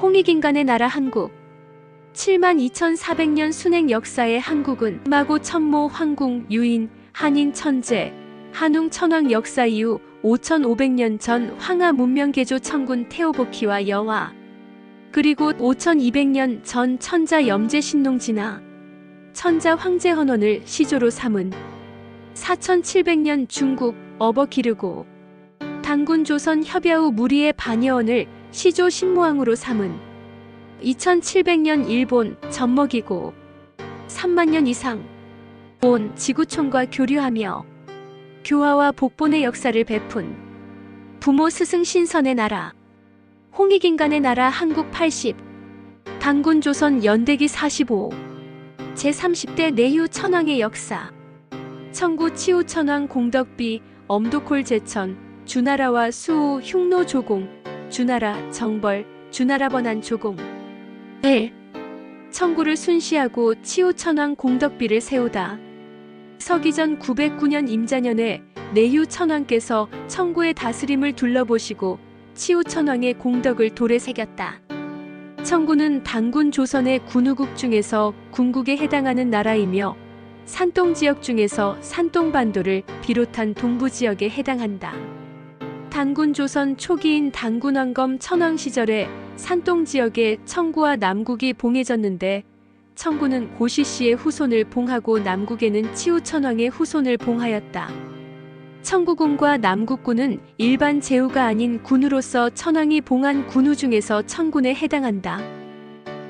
홍익인간의 나라 한국. 72,400년 순행 역사의 한국은 마고 천모 황궁 유인 한인 천재 한웅 천왕 역사 이후 5,500년 전 황하 문명 개조 천군 테오보키와 여화 그리고 5,200년 전 천자 염제 신농 진화 천자 황제 헌원을 시조로 삼은 4,700년 중국 어버 기르고 당군 조선 협야 후 무리의 반여원을 시조 신무왕으로 삼은 2700년 일본 젖먹이고 3만 년 이상 온 지구촌과 교류하며 교화와 복본의 역사를 베푼 부모 스승 신선의 나라 홍익인간의 나라 한국 80 당군 조선 연대기 45 제30대 내유 천왕의 역사 청구 치우 천왕 공덕비 엄도콜 제천 주나라와 수호 흉노 조공 주나라 정벌 주나라 번안 조공 1. 청구를 순시하고 치우 천왕 공덕비를 세우다 서기전 909년 임자년에 내유 천왕께서 청구의 다스림을 둘러보시고 치우 천왕의 공덕을 돌에 새겼다. 청구는 당군 조선의 군우국 중에서 군국에 해당하는 나라이며 산동 지역 중에서 산동 반도를 비롯한 동부 지역에 해당한다. 당군 조선 초기인 당군왕검 천왕 시절에 산동 지역에 청구와 남국이 봉해졌는데 청구는 고시 씨의 후손을 봉하고 남국에는 치우 천왕의 후손을 봉하였다. 청구군과 남국군은 일반 제후가 아닌 군으로서 천왕이 봉한 군우 중에서 청군에 해당한다.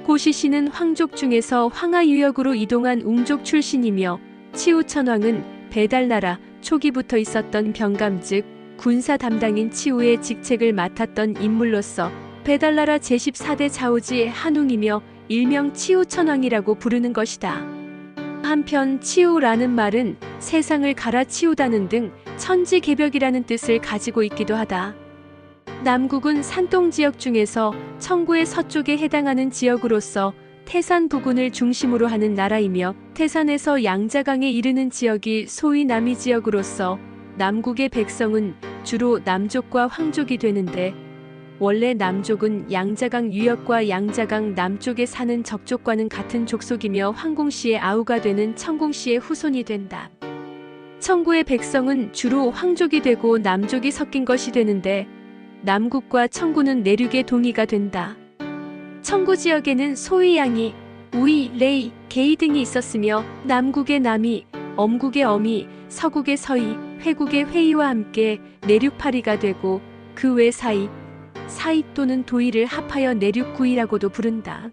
고시 씨는 황족 중에서 황하 유역으로 이동한 웅족 출신이며 치우 천왕은 배달나라 초기부터 있었던 병감 즉 군사 담당인 치우의 직책을 맡았던 인물로서 배달나라 제14대 자오지 한웅이며 일명 치우천왕이라고 부르는 것이다. 한편 치우라는 말은 세상을 갈아치우다는 등 천지개벽이라는 뜻을 가지고 있기도 하다. 남국은 산동 지역 중에서 청구의 서쪽에 해당하는 지역으로서 태산 부근을 중심으로 하는 나라이며 태산에서 양자강에 이르는 지역이 소위 남이 지역으로서 남국의 백성은 주로 남족과 황족이 되는데 원래 남족은 양자강 유역과 양자강 남쪽에 사는 적족과는 같은 족속이며 황공씨의 아우가 되는 청공씨의 후손이 된다. 청구의 백성은 주로 황족이 되고 남족이 섞인 것이 되는데 남국과 청구는 내륙의 동의가 된다. 청구 지역에는 소위 양이, 우이, 레이, 게이 등이 있었으며 남국의 남이, 엄국의 엄이, 서국의 서이, 회국의 회의와 함께 내륙파리가 되고 그 외 사이, 사이 또는 도의를 합하여 내륙구이라고도 부른다.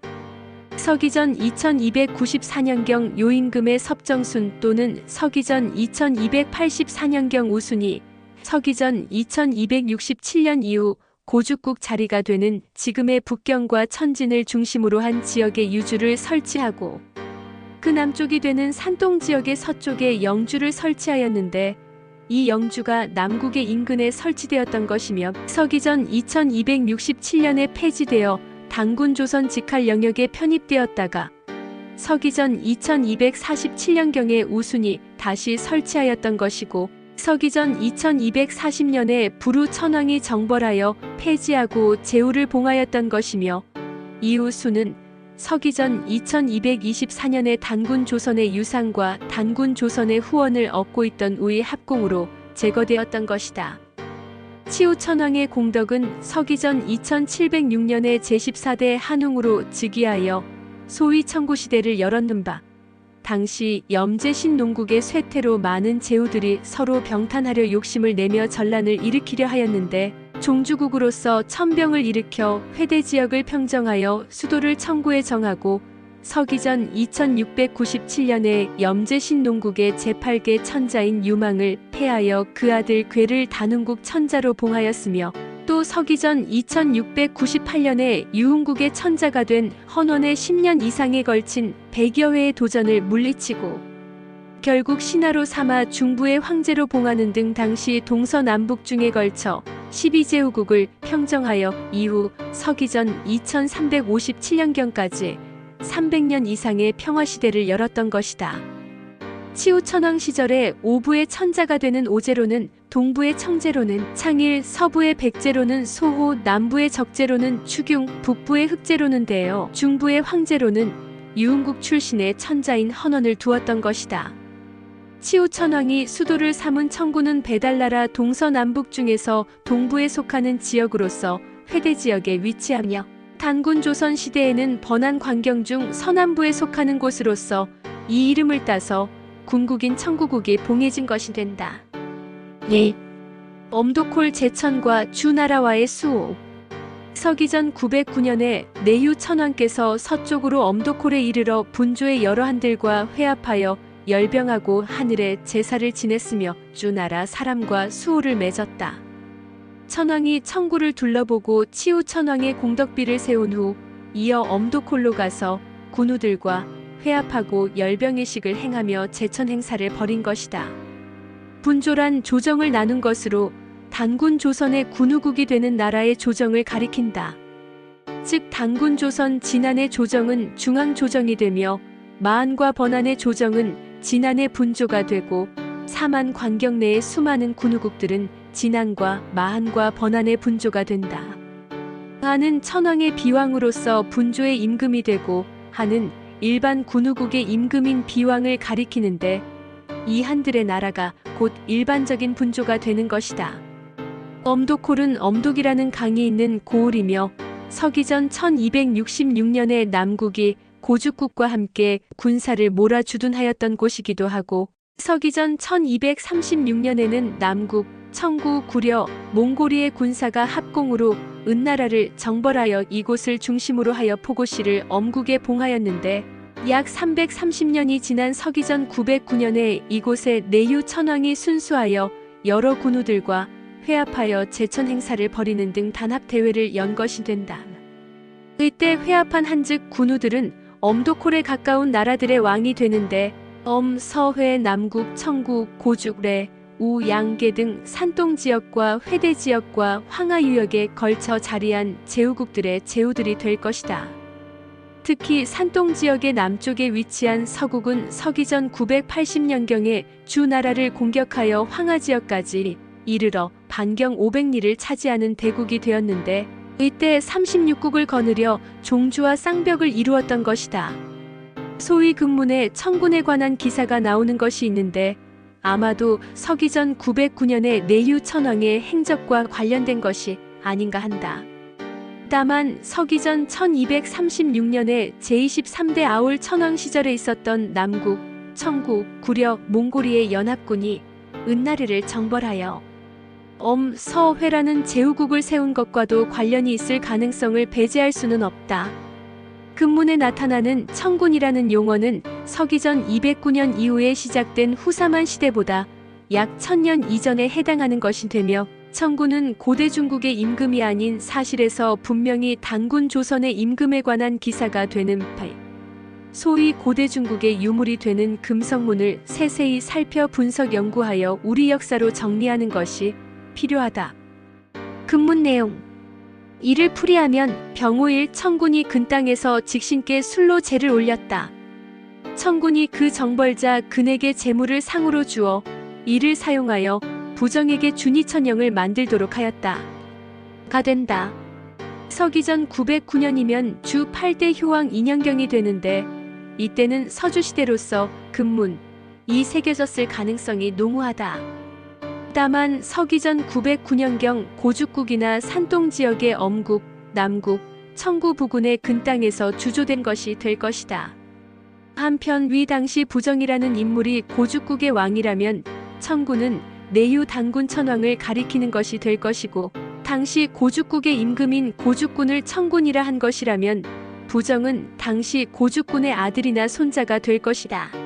서기전 2294년경 요임금의 섭정순 또는 서기전 2284년경 우순이 서기전 2267년 이후 고죽국 자리가 되는 지금의 북경과 천진을 중심으로 한 지역의 유주를 설치하고 그 남쪽이 되는 산동 지역의 서쪽에 영주를 설치하였는데 이 영주가 남국의 인근에 설치되었던 것이며 서기전 2267년에 폐지되어 당군 조선 직할 영역에 편입되었다가 서기전 2247년경에 우순이 다시 설치하였던 것이고 서기전 2240년에 부루 천왕이 정벌하여 폐지하고 제후를 봉하였던 것이며 이후 수는 서기전 2224년에 단군 조선의 유상과 단군 조선의 후원을 얻고 있던 우의 합공으로 제거되었던 것이다. 치우 천왕의 공덕은 서기전 2706년에 제14대 한웅으로 즉위하여 소위 청구시대를 열었는 바 당시 염제신 농국의 쇠퇴로 많은 제후들이 서로 병탄하려 욕심을 내며 전란을 일으키려 하였는데 종주국으로서 천병을 일으켜 회대 지역을 평정하여 수도를 청구에 정하고 서기전 2697년에 염제신 농국의 제8개 천자인 유망을 폐하여 그 아들 괴를 단흥국 천자로 봉하였으며 또 서기전 2698년에 유흥국의 천자가 된 헌원의 10년 이상에 걸친 100여 회의 도전을 물리치고 결국 신하로 삼아 중부의 황제로 봉하는 등 당시 동서남북 중에 걸쳐 12제후국을 평정하여 이후 서기전 2357년경까지 300년 이상의 평화시대를 열었던 것이다. 치우 천왕 시절에 오부의 천자가 되는 오제로는 동부의 청제로는 창일, 서부의 백제로는 소호, 남부의 적제로는 추경, 북부의 흑제로는 대여, 중부의 황제로는 유흥국 출신의 천자인 헌원을 두었던 것이다. 치우천왕이 수도를 삼은 청구는 배달나라 동서남북 중에서 동부에 속하는 지역으로서 회대 지역에 위치하며 단군 조선 시대에는 번안 광경 중 서남부에 속하는 곳으로서 이 이름을 따서 군국인 청구국이 봉해진 것이 된다. 네. 엄도콜 제천과 주나라와의 수호 서기전 909년에 내유 천왕께서 서쪽으로 엄도콜에 이르러 분조의 여러 한들과 회합하여 열병하고 하늘에 제사를 지냈으며 주나라 사람과 수호를 맺었다. 천왕이 청구를 둘러보고 치우 천왕의 공덕비를 세운 후 이어 엄도콜로 가서 군우들과 회합하고 열병의식을 행하며 제천 행사를 벌인 것이다. 분조란 조정을 나눈 것으로 단군 조선의 군우국이 되는 나라의 조정을 가리킨다. 즉 단군 조선 진안의 조정은 중앙 조정이 되며 마안과 번안의 조정은 진안의 분조가 되고 사만 관경 내의 수많은 군우국들은 진안과 마한과 번안의 분조가 된다. 하는 천왕의 비왕으로서 분조의 임금이 되고 하는 일반 군우국의 임금인 비왕을 가리키는데 이 한들의 나라가 곧 일반적인 분조가 되는 것이다. 엄도콜은 엄독이라는 강이 있는 고을이며 서기전 1266년에 남국이 고죽국과 함께 군사를 몰아주둔하였던 곳이기도 하고 서기전 1236년에는 남국, 청구, 구려, 몽고리의 군사가 합공으로 은나라를 정벌하여 이곳을 중심으로 하여 포고시를 엄국에 봉하였는데 약 330년이 지난 서기전 909년에 이곳에 내유 천왕이 순수하여 여러 군우들과 회합하여 제천 행사를 벌이는 등 단합 대회를 연 것이 된다. 이때 회합한 한즉 군우들은 엄도콜에 가까운 나라들의 왕이 되는데 엄, 서회, 남국, 청국, 고죽래, 우, 양계 등 산동 지역과 회대 지역과 황하 유역에 걸쳐 자리한 제후국들의 제후들이 될 것이다. 특히 산동 지역의 남쪽에 위치한 서국은 서기전 980년경에 주나라를 공격하여 황하 지역까지 이르러 반경 500리를 차지하는 대국이 되었는데 이때 36국을 거느려 종주와 쌍벽을 이루었던 것이다. 소위 근문에 청군에 관한 기사가 나오는 것이 있는데 아마도 서기전 909년의 내유 천왕의 행적과 관련된 것이 아닌가 한다. 다만 서기전 1236년에 제23대 아울 천왕 시절에 있었던 남국, 청국, 구려, 몽고리의 연합군이 은나르를 정벌하여 엄, 서회라는 제후국을 세운 것과도 관련이 있을 가능성을 배제할 수는 없다. 근문에 나타나는 청군이라는 용어는 서기전 209년 이후에 시작된 후사만 시대보다 약 천년 이전에 해당하는 것이 되며 청군은 고대 중국의 임금이 아닌 사실에서 분명히 단군 조선의 임금에 관한 기사가 되는 바 소위 고대 중국의 유물이 되는 금성문을 세세히 살펴 분석 연구하여 우리 역사로 정리하는 것이 필요하다. 근문 내용 이를 풀이하면 병호일 청군이 근땅에서 직신께 술로 재를 올렸다. 청군이 그 정벌자 근에게 재물을 상으로 주어 이를 사용하여 부정에게 준이천영을 만들도록 하였다. 가 된다. 서기전 909년이면 주 8대 효왕 인현경이 되는데 이때는 서주시대로서 근문, 이 새겨졌을 가능성이 농후하다. 다만 서기전 909년경 고죽국이나 산동 지역의 엄국, 남국, 청구 부근의 근땅에서 주조된 것이 될 것이다. 한편 위 당시 부정이라는 인물이 고죽국의 왕이라면 청구는 내유 단군 천왕을 가리키는 것이 될 것이고 당시 고죽국의 임금인 고죽군을 청군이라 한 것이라면 부정은 당시 고죽군의 아들이나 손자가 될 것이다.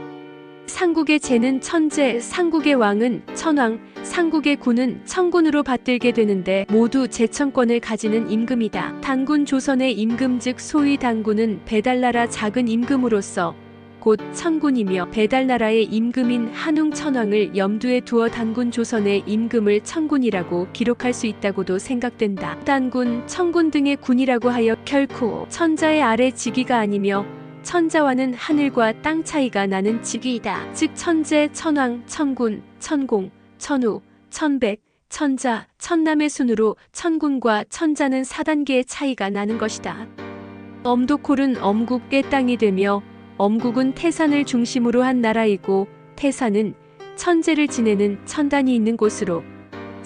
상국의 제는 천재, 상국의 왕은 천왕, 상국의 군은 청군으로 받들게 되는데 모두 제천권을 가지는 임금이다. 단군 조선의 임금 즉 소위 단군은 배달나라 작은 임금으로서 곧 청군이며 배달나라의 임금인 한웅 천왕을 염두에 두어 단군 조선의 임금을 청군이라고 기록할 수 있다고도 생각된다. 단군, 청군 등의 군이라고 하여 결코 천자의 아래 직위가 아니며 천자와는 하늘과 땅 차이가 나는 직위이다. 즉 천재, 천왕, 천군, 천공, 천우, 천백, 천자, 천남의 순으로 천군과 천자는 4단계의 차이가 나는 것이다. 엄도콜은 엄국의 땅이 되며 엄국은 태산을 중심으로 한 나라이고 태산은 천재를 지내는 천단이 있는 곳으로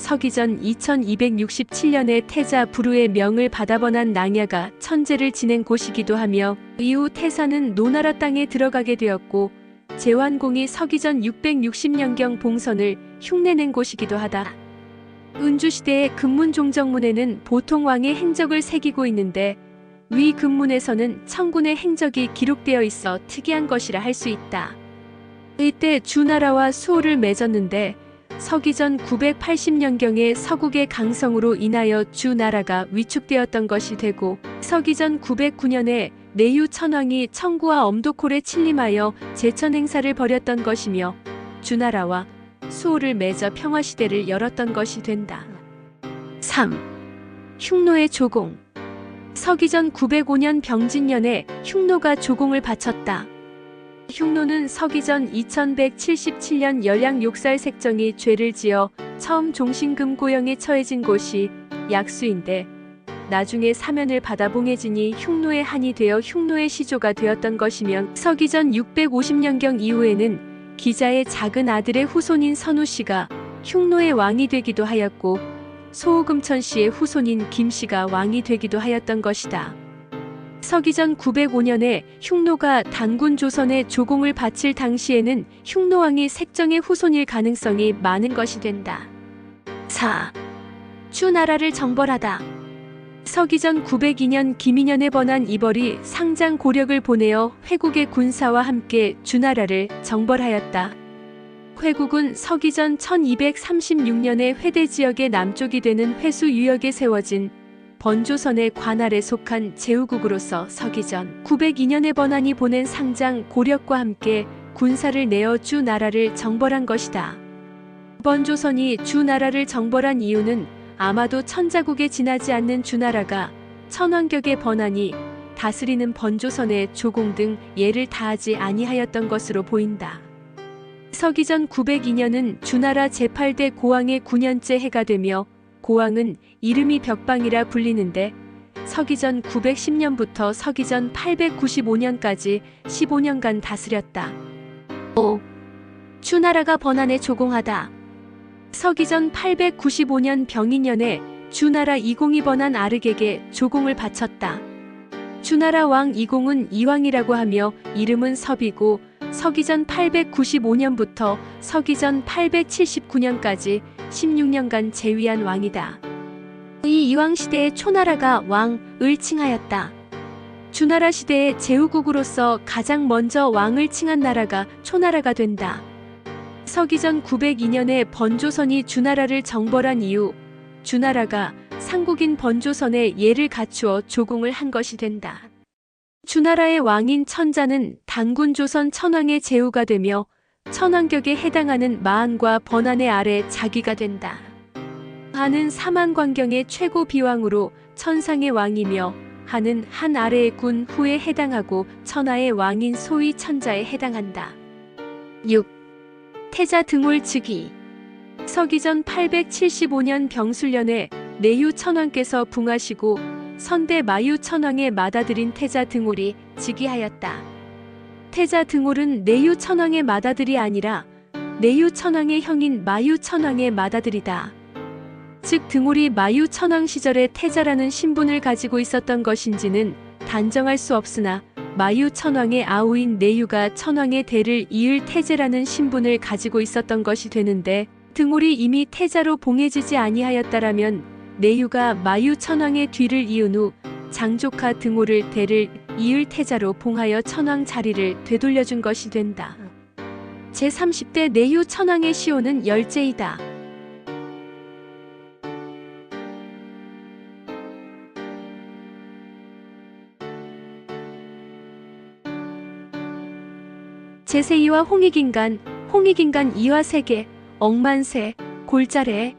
서기전 2267년에 태자 부루의 명을 받아 번한 낭야가 천재를 지낸 곳이기도 하며 이후 태산은 노나라 땅에 들어가게 되었고 제완공이 서기전 660년경 봉선을 흉내낸 곳이기도 하다. 은주시대의 금문종정문에는 보통 왕의 행적을 새기고 있는데 위 금문에서는 청군의 행적이 기록되어 있어 특이한 것이라 할 수 있다. 이때 주나라와 수호를 맺었는데 서기전 980년경에 서국의 강성으로 인하여 주나라가 위축되었던 것이 되고 서기전 909년에 내유 천왕이 청구와 엄도콜에 침림하여 제천 행사를 벌였던 것이며 주나라와 수호를 맺어 평화시대를 열었던 것이 된다. 3. 흉노의 조공 서기전 905년 병진년에 흉노가 조공을 바쳤다. 흉노는 서기전 2177년 열양 욕살 색정이 죄를 지어 처음 종신금 고형에 처해진 곳이 약수인데 나중에 사면을 받아 봉해지니 흉노의 한이 되어 흉노의 시조가 되었던 것이며 서기전 650년경 이후에는 기자의 작은 아들의 후손인 선우 씨가 흉노의 왕이 되기도 하였고 소호금천 씨의 후손인 김 씨가 왕이 되기도 하였던 것이다. 서기전 905년에 흉노가 단군 조선에 조공을 바칠 당시에는 흉노왕이 색정의 후손일 가능성이 많은 것이 된다. 4. 추나라를 정벌하다. 서기전 902년 김인년에 번한 이벌이 상장 고력을 보내어 회국의 군사와 함께 주나라를 정벌하였다. 회국은 서기전 1236년에 회대 지역의 남쪽이 되는 회수 유역에 세워진 번조선의 관할에 속한 제후국으로서 서기전 902년에 번안이 보낸 상장 고력과 함께 군사를 내어 주 나라를 정벌한 것이다. 번조선이 주 나라를 정벌한 이유는 아마도 천자국에 지나지 않는 주나라가 천왕격의 번안이 다스리는 번조선의 조공 등 예를 다하지 아니하였던 것으로 보인다. 서기전 902년은 주나라 제8대 고왕의 9년째 해가 되며 고왕은 이름이 벽방이라 불리는데 서기전 910년부터 서기전 895년까지 15년간 다스렸다. 5. 주나라가 번안에 조공하다. 서기전 895년 병인년에 주나라 이공이 번안 아르객에 조공을 바쳤다. 주나라 왕 이공은 이왕이라고 하며 이름은 섭이고 서기전 895년부터 서기전 879년까지 16년간 재위한 왕이다. 이 이왕 시대의 초나라가 왕을 칭하였다. 주나라 시대의 제후국으로서 가장 먼저 왕을 칭한 나라가 초나라가 된다. 서기전 902년에 번조선이 주나라를 정벌한 이후 주나라가 상국인 번조선에 예를 갖추어 조공을 한 것이 된다. 주나라의 왕인 천자는 단군 조선 천왕의 제후가 되며 천왕격에 해당하는 마한과 번안의 아래 자기가 된다. 한은 사만광경의 최고 비왕으로 천상의 왕이며 한은 한 아래의 군 후에 해당하고 천하의 왕인 소위 천자에 해당한다. 6. 태자 등골 즉위 서기전 875년 병술년에 내유 천왕께서 붕하시고 선대 마유 천왕의 맏아들인 태자 등골이 즉위하였다. 태자 등골은 내유 천왕의 맏아들이 아니라 내유 천왕의 형인 마유 천왕의 맏아들이다. 즉 등골이 마유 천왕 시절에 태자라는 신분을 가지고 있었던 것인지는 단정할 수 없으나 마유 천왕의 아우인 내유가 천왕의 대를 이을 태제라는 신분을 가지고 있었던 것이 되는데 등골이 이미 태자로 봉해지지 아니하였다라면 내유가 마유 천왕의 뒤를 이은 후 장조카 등호를 대를 이을 태자로 봉하여 천왕 자리를 되돌려준 것이 된다. 제30대 내유 천왕의 시호는 열제이다. 제세이와 홍익인간, 홍익인간 이화 세계, 억만세, 골자래,